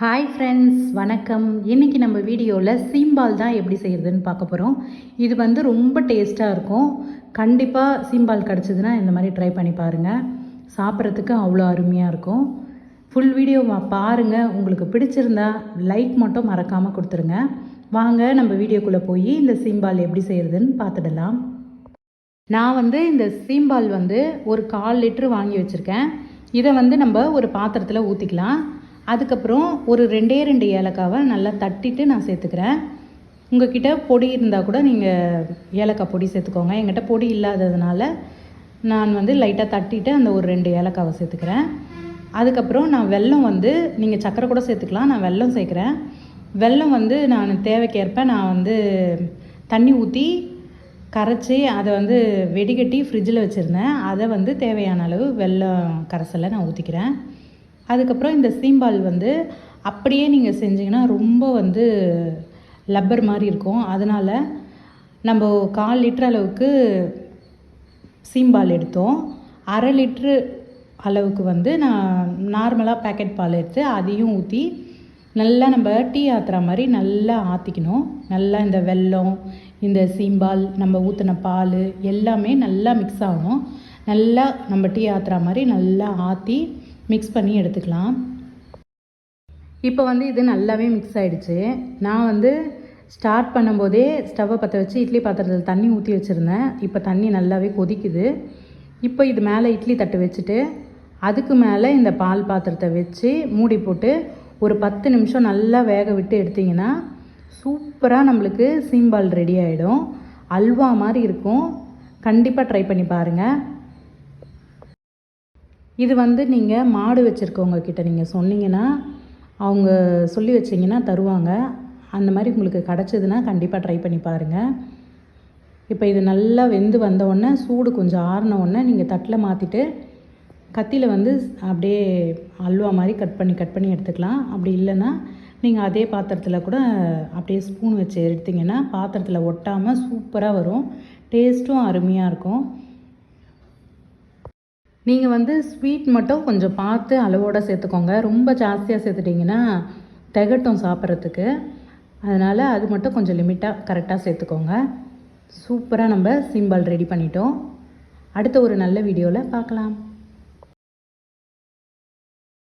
Hi friends வணக்கம். இன்றைக்கி நம்ம வீடியோவில் சீம்பால் தான் எப்படி செய்கிறதுன்னு பார்க்க போகிறோம் இது வந்து ரொம்ப டேஸ்ட்டாக இருக்கும். கண்டிப்பாக சீம்பால் கிடச்சிதுன்னா இந்த மாதிரி ட்ரை பண்ணி பாருங்கள் சாப்பிட்றதுக்கு அவ்வளோ அருமையாக இருக்கும். ஃபுல் வீடியோ பாருங்கள் உங்களுக்கு பிடிச்சிருந்தா லைக் மட்டும் மறக்காமல் கொடுத்துருங்க. வாங்க நம்ம வீடியோக்குள்ளே போய் இந்த சீம்பால் எப்படி செய்கிறதுன்னு பார்த்துடலாம். நான் வந்து இந்த சீம்பால் வந்து ஒரு கால் லிட்ரு வாங்கி வச்சுருக்கேன். இதை வந்து நம்ம ஒரு பாத்திரத்தில் ஊற்றிக்கலாம் அதுக்கப்புறம் ஒரு ரெண்டே ரெண்டு ஏலக்காவை நல்லா தட்டிட்டு நான் சேர்த்துக்கிறேன். உங்கள்கிட்ட பொடி இருந்தால் கூட நீங்கள் ஏலக்காய் பொடி சேர்த்துக்கோங்க. எங்கிட்ட பொடி இல்லாததுனால நான் வந்து லைட்டாக தட்டிட்டு அந்த ஒரு ரெண்டு ஏலக்காவை சேர்த்துக்கிறேன். அதுக்கப்புறம் நான் வெல்லம் வந்து நீங்கள் சக்கரை கூட சேர்த்துக்கலாம் நான் வெல்லம் சேர்க்குறேன். வெல்லம் வந்து நான் தேவைக்கேற்ப நான் வந்து தண்ணி ஊற்றி கரைச்சி அதை வந்து வெடிகட்டி ஃப்ரிட்ஜில் வச்சுருந்தேன். அதை வந்து தேவையான அளவு வெல்லம் கரைசலை நான் ஊற்றிக்கிறேன் அதுக்கப்புறம் இந்த சீம்பால் வந்து அப்படியே நீங்கள் செஞ்சீங்கன்னா ரொம்ப வந்து லப்பர் மாதிரி இருக்கும். அதனால் நம்ம கால் லிட்டர் அளவுக்கு சீம்பால் எடுத்தோம். அரை லிட்ரு அளவுக்கு வந்து நான் நார்மலாக பேக்கெட் பால் எடுத்து அதையும் ஊற்றி நல்லா நம்ம டீ ஆற்றுற மாதிரி நல்லா ஆற்றிக்கணும் நல்லா இந்த வெல்லம் இந்த சீம்பால் நம்ம ஊற்றின பால் எல்லாமே நல்லா மிக்ஸ் ஆகணும். நல்லா நம்ம டீ ஆற்றுற மாதிரி நல்லா ஆற்றி மிக்ஸ் பண்ணி எடுத்துக்கலாம். இப்போ வந்து இது நல்லாவே மிக்ஸ் ஆகிடுச்சு நான் வந்து ஸ்டார்ட் பண்ணும்போதே ஸ்டவ்வை பற்ற வச்சு இட்லி பாத்திரத்தில் தண்ணி ஊற்றி வச்சுருந்தேன். இப்போ தண்ணி நல்லாவே கொதிக்குது. இப்போ இது மேலே இட்லி தட்டு வச்சுட்டு அதுக்கு மேலே இந்த பால் பாத்திரத்தை வச்சு மூடி போட்டு ஒரு பத்து நிமிஷம் நல்லா வேக விட்டு எடுத்திங்கன்னா சூப்பராக நம்மளுக்கு சீம்பால் ரெடி ஆகிடும் அல்வா மாதிரி இருக்கும். கண்டிப்பாக ட்ரை பண்ணி பாருங்கள் இது வந்து நீங்கள் மாடு வச்சுருக்கவங்க கிட்ட நீங்கள் சொன்னீங்கன்னா அவங்க சொல்லி வச்சிங்கன்னா தருவாங்க. அந்த மாதிரி உங்களுக்கு கிடச்சிதுன்னா கண்டிப்பாக ட்ரை பண்ணி பாருங்கள் இப்போ இது நல்லா வெந்து வந்தவுடனே சூடு கொஞ்சம் ஆறின உடனே நீங்கள் தட்டில் மாற்றிட்டு கத்தியில் வந்து அப்படியே அல்வா மாதிரி கட் பண்ணி கட் பண்ணி எடுத்துக்கலாம். அப்படி இல்லைன்னா நீங்கள் அதே பாத்திரத்தில் கூட அப்படியே ஸ்பூன் வச்சு எடுத்திங்கன்னா பாத்திரத்தில் ஒட்டாமல் சூப்பராக வரும். டேஸ்ட்டும் அருமையாக இருக்கும். நீங்கள் வந்து ஸ்வீட் மட்டும் கொஞ்சம் பார்த்து அளவோடு சேர்த்துக்கோங்க. ரொம்ப ஜாஸ்தியாக சேர்த்துட்டிங்கன்னா திகட்டும் சாப்பிட்றதுக்கு. அதனால் அது மட்டும் கொஞ்சம் லிமிட்டாக கரெக்டாக சேர்த்துக்கோங்க. சூப்பராக நம்ம சிம்பல் ரெடி பண்ணிட்டோம். அடுத்த ஒரு நல்ல வீடியோவில் பார்க்கலாம்.